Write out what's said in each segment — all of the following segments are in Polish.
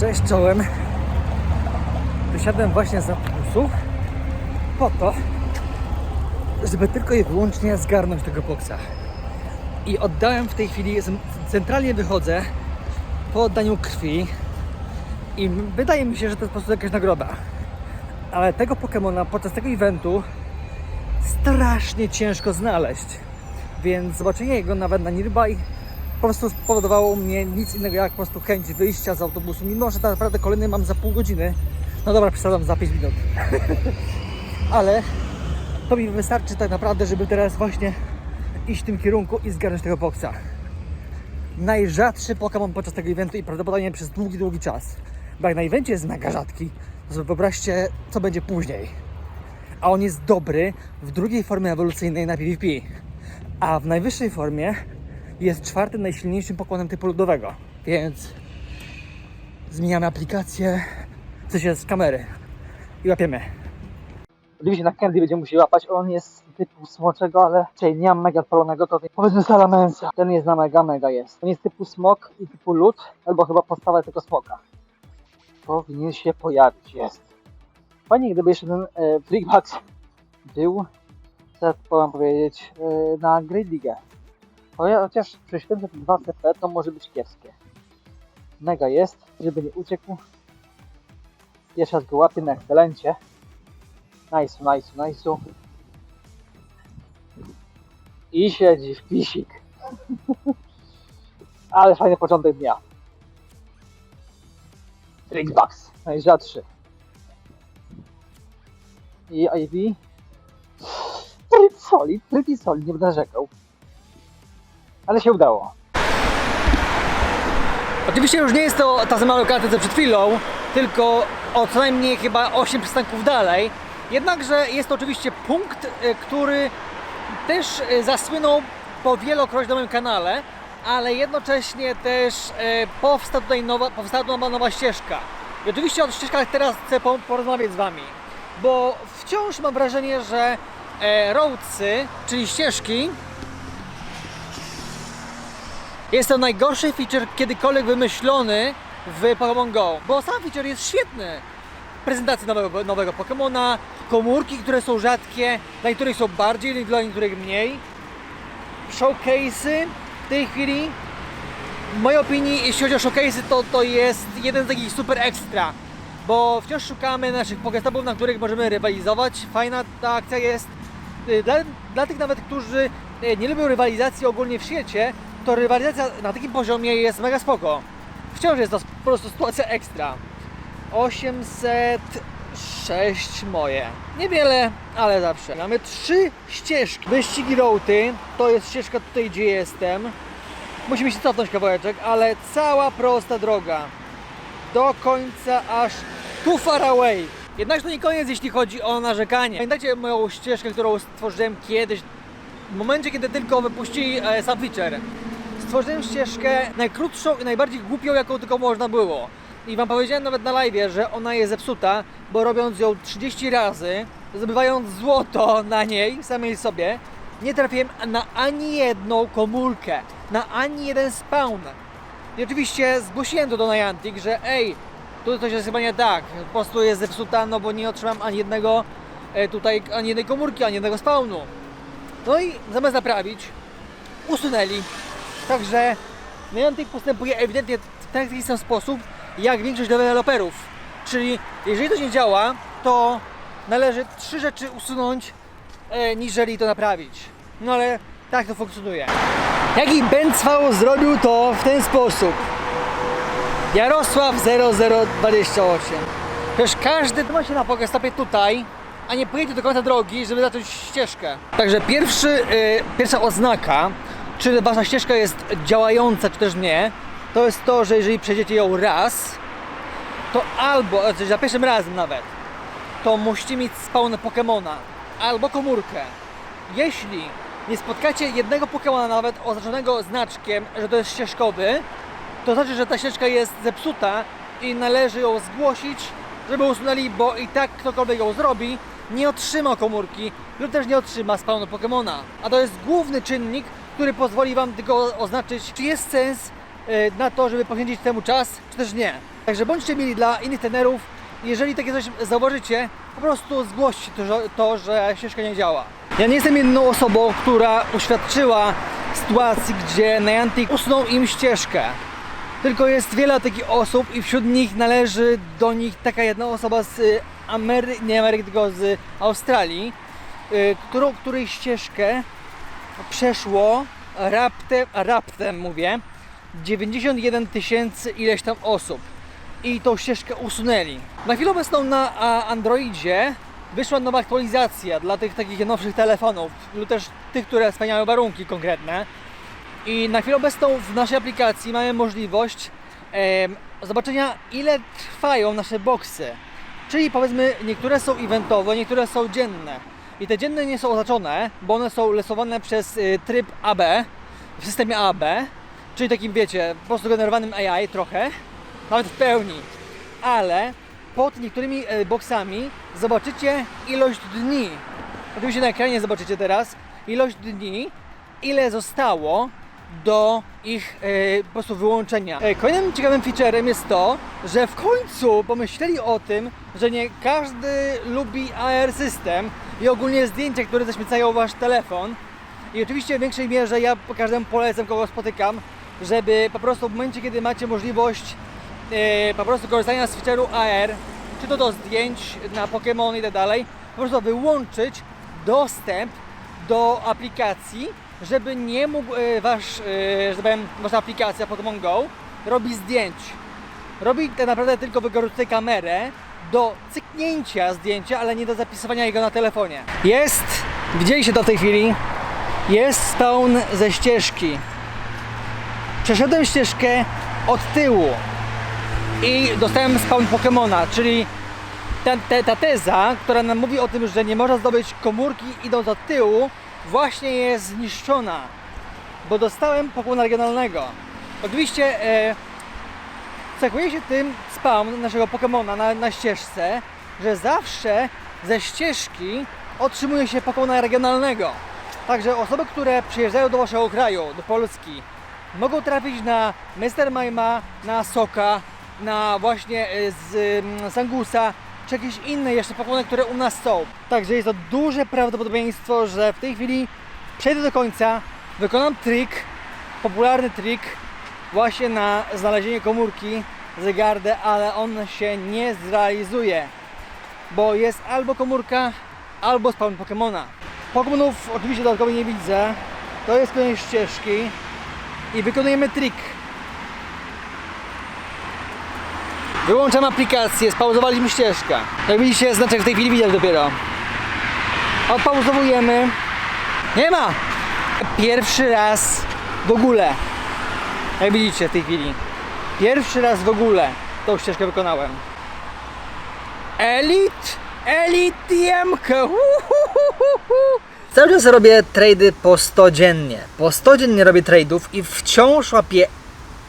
Cześć czołem. Wysiadłem właśnie z autobusu po to, żeby tylko i wyłącznie zgarnąć tego boksa. I oddałem w tej chwili, centralnie wychodzę po oddaniu krwi i wydaje mi się, że to jest po prostu jakaś nagroda. Ale tego Pokemona podczas tego eventu strasznie ciężko znaleźć. Więc zobaczenie jego nawet na Nearby po prostu spowodowało mnie nic innego jak po prostu chęć wyjścia z autobusu, mimo że tak naprawdę kolejny mam za pół godziny. No dobra, przesadzam za 5 minut. Ale to mi wystarczy tak naprawdę, żeby teraz właśnie iść w tym kierunku i zgarnąć tego boksa. Najrzadszy Pokémon podczas tego eventu i prawdopodobnie przez długi, długi czas. Bo jak na evencie jest mega rzadki, to wyobraźcie, co będzie później. A on jest dobry w drugiej formie ewolucyjnej na PvP. A w najwyższej formie jest czwartym najsilniejszym pokłonem typu ludowego. Więc zmieniamy aplikację, w sensie z kamery i łapiemy. Oczywiście na Candy będzie musi łapać, on jest typu smoczego, ale czyli nie mam mega odpalonego, to powiedzmy Salamensa. Ten jest na mega, mega jest. On jest typu smok i typu lód, albo chyba podstawa tego smoka. Powinien się pojawić, jest. Fajnie, gdyby jeszcze ten e, Freakbox był, co ja mam powiedzieć, e, na Great. Chocia- Chociaż przy 702 CP to może być kiepskie. Mega jest, żeby nie uciekł. Jeszcze raz go łapię na ekscelencie. Nice, nice, nice. I siedzi w pisik. Ale fajny początek dnia. Trickbox, najrzadszy. I IV. Pretty solid, pretty solid, nie będę narzekał. Ale się udało. Oczywiście już nie jest to ta sama lokacja co przed chwilą, tylko o co najmniej chyba 8 przystanków dalej. Jednakże jest to oczywiście punkt, e, który też e, zasłynął po wielokroć na moim kanale, ale jednocześnie też e, powstała tutaj nowa, powstała nowa, nowa ścieżka. I oczywiście o ścieżkach teraz chcę po- porozmawiać z Wami, bo wciąż mam wrażenie, że roadsy, czyli ścieżki, jest to najgorszy feature kiedykolwiek wymyślony w Pokémon Go, bo sam feature jest świetny. Prezentacja nowego, nowego Pokémona, komórki, które są rzadkie, dla niektórych są bardziej, dla niektórych mniej. Showcase'y w tej chwili, w mojej opinii, jeśli chodzi o showcase'y, to, to jest jeden z takich super ekstra, bo wciąż szukamy naszych Pokestopów, na których możemy rywalizować. Fajna ta akcja jest. Y, Dla, dla tych nawet, którzy y, nie lubią rywalizacji ogólnie w świecie, to rywalizacja na takim poziomie jest mega spoko. Wciąż jest to po prostu sytuacja ekstra. 806 moje. Niewiele, ale zawsze. Mamy trzy ścieżki. Wyścigi roady, to jest ścieżka tutaj, gdzie jestem. Musimy się cofnąć kawałeczek, ale cała prosta droga. Do końca aż too far away. Jednak to nie koniec, jeśli chodzi o narzekanie. Pamiętacie moją ścieżkę, którą stworzyłem kiedyś, w momencie, kiedy tylko wypuścili e, feature. Stworzyłem ścieżkę najkrótszą i najbardziej głupią, jaką tylko można było. I Wam powiedziałem nawet na live, że ona jest zepsuta, bo robiąc ją 30 razy, zdobywając złoto na niej, samej sobie, nie trafiłem na ani jedną komórkę, na ani jeden spawn. I oczywiście zgłosiłem to do Niantic, że ej, tu coś jest chyba nie tak, po prostu jest zepsuta, no bo nie otrzymam ani jednego e, tutaj, ani jednej komórki, ani jednego spawnu. No i zamiast naprawić, usunęli. Także Niantic postępuje ewidentnie w taki sam sposób, jak większość deweloperów. Czyli jeżeli to nie działa, to należy trzy rzeczy usunąć, e, niżeli to naprawić. No ale tak to funkcjonuje. Jaki Bęcwał zrobił to w ten sposób? Jarosław 0028. Przecież każdy ma się na Pokestopie tutaj, a nie pojedzie do końca drogi, żeby zacząć ścieżkę. Także pierwszy, y, pierwsza oznaka, czy wasza ścieżka jest działająca, czy też nie, to jest to, że jeżeli przejdziecie ją raz, to albo, znaczy za pierwszym razem nawet, to musicie mieć spawn Pokemona albo komórkę. Jeśli nie spotkacie jednego Pokemona nawet oznaczonego znaczkiem, że to jest ścieżkowy, to znaczy, że ta ścieżka jest zepsuta i należy ją zgłosić, żeby usunęli, bo i tak ktokolwiek ją zrobi, nie otrzyma komórki lub też nie otrzyma spawnu Pokemona. A to jest główny czynnik, który pozwoli Wam tylko oznaczyć, czy jest sens e, na to, żeby poświęcić temu czas, czy też nie. Także bądźcie mieli dla innych trenerów. Jeżeli takie coś zauważycie, po prostu zgłoście to, że, to, że ścieżka nie działa. Ja nie jestem jedyną osobą, która uświadczyła sytuacji, gdzie Niantic usunął im ścieżkę. Tylko jest wiele takich osób i wśród nich należy do nich taka jedna osoba z y, Amery... nie Ameryki, tylko z Australii, y, którą, której ścieżkę przeszło raptem, raptem mówię, 91 tysięcy ileś tam osób i tą ścieżkę usunęli. Na chwilę obecną na Androidzie wyszła nowa aktualizacja dla tych takich nowszych telefonów lub też tych, które spełniają warunki konkretne. I na chwilę obecną w naszej aplikacji mamy możliwość em, zobaczenia ile trwają nasze boksy. Czyli powiedzmy niektóre są eventowe, niektóre są dzienne. I te dzienne nie są oznaczone, bo one są lesowane przez y, tryb AB w systemie AB, czyli takim wiecie, po prostu generowanym AI trochę, nawet w pełni. Ale pod niektórymi e, boksami zobaczycie ilość dni. Oczywiście na ekranie zobaczycie teraz ilość dni, ile zostało do ich e, po prostu wyłączenia. E, kolejnym ciekawym featurem jest to, że w końcu pomyśleli o tym, że nie każdy lubi AR system i ogólnie zdjęcia, które zaśmiecają wasz telefon. I oczywiście w większej mierze ja każdemu polecam, kogo spotykam, żeby po prostu w momencie, kiedy macie możliwość e, po prostu korzystania z feature'u AR, czy to do zdjęć na Pokémon i tak dalej, po prostu wyłączyć dostęp do aplikacji, żeby nie mógł e, wasz, e, że tak powiem, wasza aplikacja Pokémon Go robi zdjęć. Robi tak naprawdę tylko wykorzystuje kamerę do cyknięcia zdjęcia, ale nie do zapisywania jego na telefonie. Jest, widzieliście w tej chwili, jest spawn ze ścieżki. Przeszedłem ścieżkę od tyłu i dostałem spawn Pokemona, czyli ta, ta, ta teza, która nam mówi o tym, że nie można zdobyć komórki idąc od tyłu, właśnie jest zniszczona, bo dostałem Pokemona regionalnego. Oczywiście e, cechuje się tym spawn naszego Pokemona na, na ścieżce, że zawsze ze ścieżki otrzymuje się Pokemona regionalnego. Także osoby, które przyjeżdżają do waszego kraju, do Polski, mogą trafić na Mr. Mima, na Soka, na właśnie e, z mm, Zangusa, czy jakieś inne jeszcze Pokemony, które u nas są. Także jest to duże prawdopodobieństwo, że w tej chwili przejdę do końca, wykonam trik, popularny trik właśnie na znalezienie komórki Zegardę, ale on się nie zrealizuje, bo jest albo komórka, albo spawn Pokemona. Pokemonów oczywiście dodatkowo nie widzę, to jest koniec ścieżki i wykonujemy trik. Wyłączam aplikację, spauzowaliśmy ścieżkę. Jak widzicie, znaczek w tej chwili widać dopiero. Odpauzowujemy. Nie ma! Pierwszy raz w ogóle. Jak widzicie w tej chwili. Pierwszy raz w ogóle tą ścieżkę wykonałem. Elit! Elitiemkę! Cały czas robię trady po 100 dziennie. Po 100 dziennie robię tradeów i wciąż łapię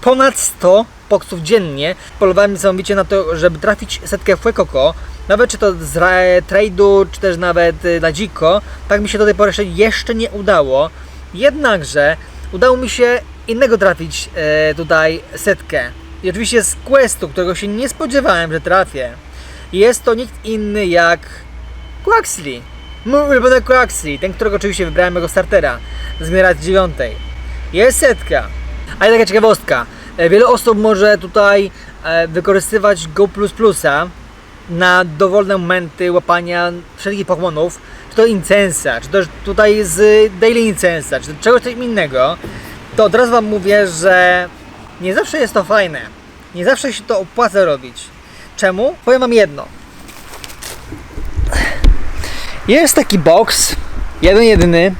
ponad 100 boksów dziennie. Polowałem niesamowicie na to, żeby trafić setkę Fuecoco. Nawet czy to z ra- trade'u, czy też nawet y, na dziko. Tak mi się do tej pory jeszcze nie udało. Jednakże udało mi się innego trafić e, tutaj setkę. I oczywiście z questu, którego się nie spodziewałem, że trafię. Jest to nikt inny jak Quaxley. Mój ulubiony Quaxley, ten, którego oczywiście wybrałem jako startera z generacji 9. Jest setka. A i taka ciekawostka. E, Wiele osób może tutaj e, wykorzystywać Go na dowolne momenty łapania wszelkich Pokémonów, czy to Incensa, czy też tutaj z Daily Incensa, czy czegoś innego, to od razu Wam mówię, że nie zawsze jest to fajne. Nie zawsze się to opłaca robić. Czemu? Powiem Wam jedno. Jest taki box, jeden jedyny,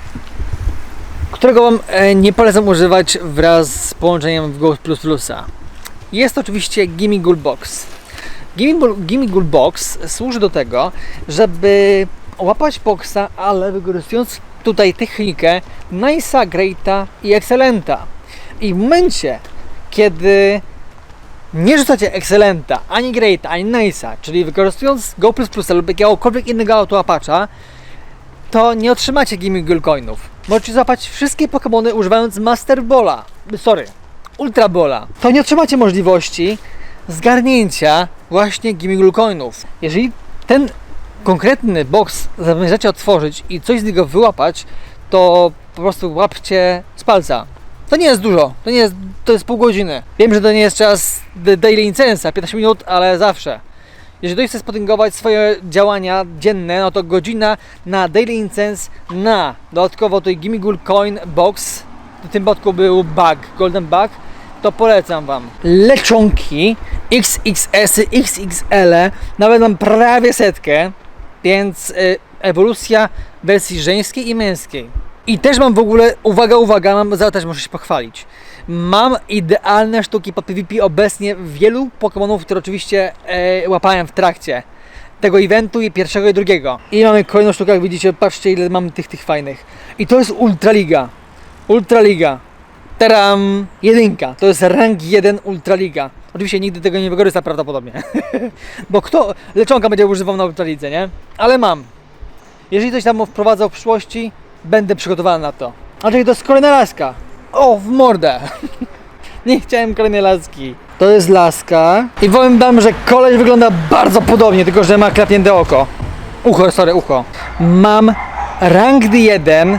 którego Wam e, nie polecam używać wraz z połączeniem w Go Jest to oczywiście Gimme Ghoul Box. Gimme Ghoul Box służy do tego, żeby łapać boxa, ale wykorzystując tutaj technikę Nice'a, Greata i Excellenta. I w momencie, kiedy nie rzucacie Excellenta, ani Greata, ani Nice'a, czyli wykorzystując Go lub jakiegokolwiek innego autołapacza, to nie otrzymacie Gimme Ghoul Coinów. Możecie złapać wszystkie Pokémony używając Master Balla, sorry, Ultra Balla. To nie otrzymacie możliwości zgarnięcia właśnie Gimigul Coinów. Jeżeli ten konkretny box zamierzacie otworzyć i coś z niego wyłapać, to po prostu łapcie z palca. To nie jest dużo, to nie jest, to jest pół godziny. Wiem, że to nie jest czas daily incensa, 15 minut, ale zawsze. Jeżeli ktoś chce spotęgować swoje działania dzienne, no to godzina na Daily Incense na dodatkowo tutaj Gimigul Coin Box, w tym przypadku był bug, Golden Bug, to polecam Wam. Leczonki XXS, XXL, nawet mam prawie setkę, więc y, ewolucja wersji żeńskiej i męskiej. I też mam w ogóle, uwaga, uwaga, mam, za też muszę się pochwalić. Mam idealne sztuki pod PvP obecnie wielu Pokémonów, które oczywiście e, łapałem w trakcie tego eventu i pierwszego i drugiego. I mamy kolejną sztukę, jak widzicie, patrzcie ile mamy tych, tych fajnych. I to jest Ultraliga. Ultraliga. Teram jedynka. To jest rank 1 Ultraliga. Oczywiście nigdy tego nie wykorzysta prawdopodobnie. Bo kto leczonka będzie używał na Ultralidze, nie? Ale mam. Jeżeli coś tam wprowadzał w przyszłości, będę przygotowany na to. A czyli to jest kolejna laska. O, w mordę. Nie chciałem kolejnej laski. To jest laska. I powiem wam, że koleś wygląda bardzo podobnie, tylko że ma klapnięte oko. Ucho, sorry, ucho. Mam rank 1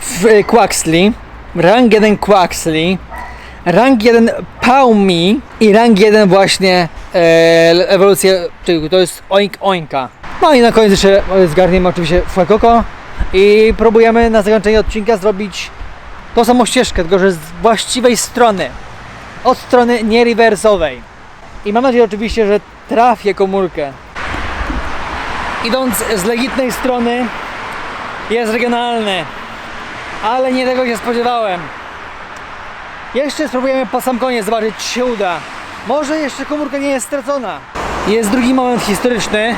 w e, Quaxley, rank 1 Quaxley, rank 1 Paumi i rank 1 właśnie e, ewolucję, czyli to jest Oink Oinka. No i na koniec jeszcze zgarniemy oczywiście Fuecoco i próbujemy na zakończenie odcinka zrobić tą samą ścieżkę, tylko że z właściwej strony. Od strony nie rewersowej. I mam nadzieję oczywiście, że trafię komórkę. Idąc z legitnej strony jest regionalny. Ale nie tego się spodziewałem. Jeszcze spróbujemy po sam koniec zobaczyć, czy się uda. Może jeszcze komórka nie jest stracona. Jest drugi moment historyczny.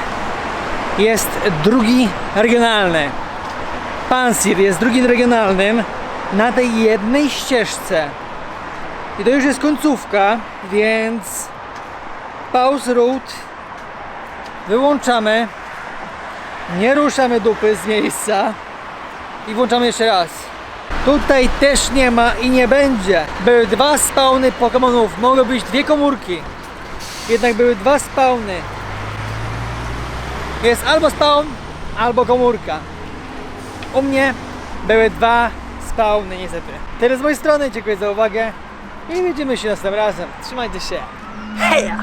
Jest drugi regionalny. Pansir jest drugim regionalnym na tej jednej ścieżce. I to już jest końcówka, więc pause route wyłączamy, nie ruszamy dupy z miejsca i włączamy jeszcze raz. Tutaj też nie ma i nie będzie. Były dwa spawny Pokémonów, mogły być dwie komórki. Jednak były dwa spawny. Jest albo spawn, albo komórka. U mnie były dwa spawny niestety. Tyle z mojej strony, dziękuję za uwagę i widzimy się następnym razem. Trzymajcie się. Heja!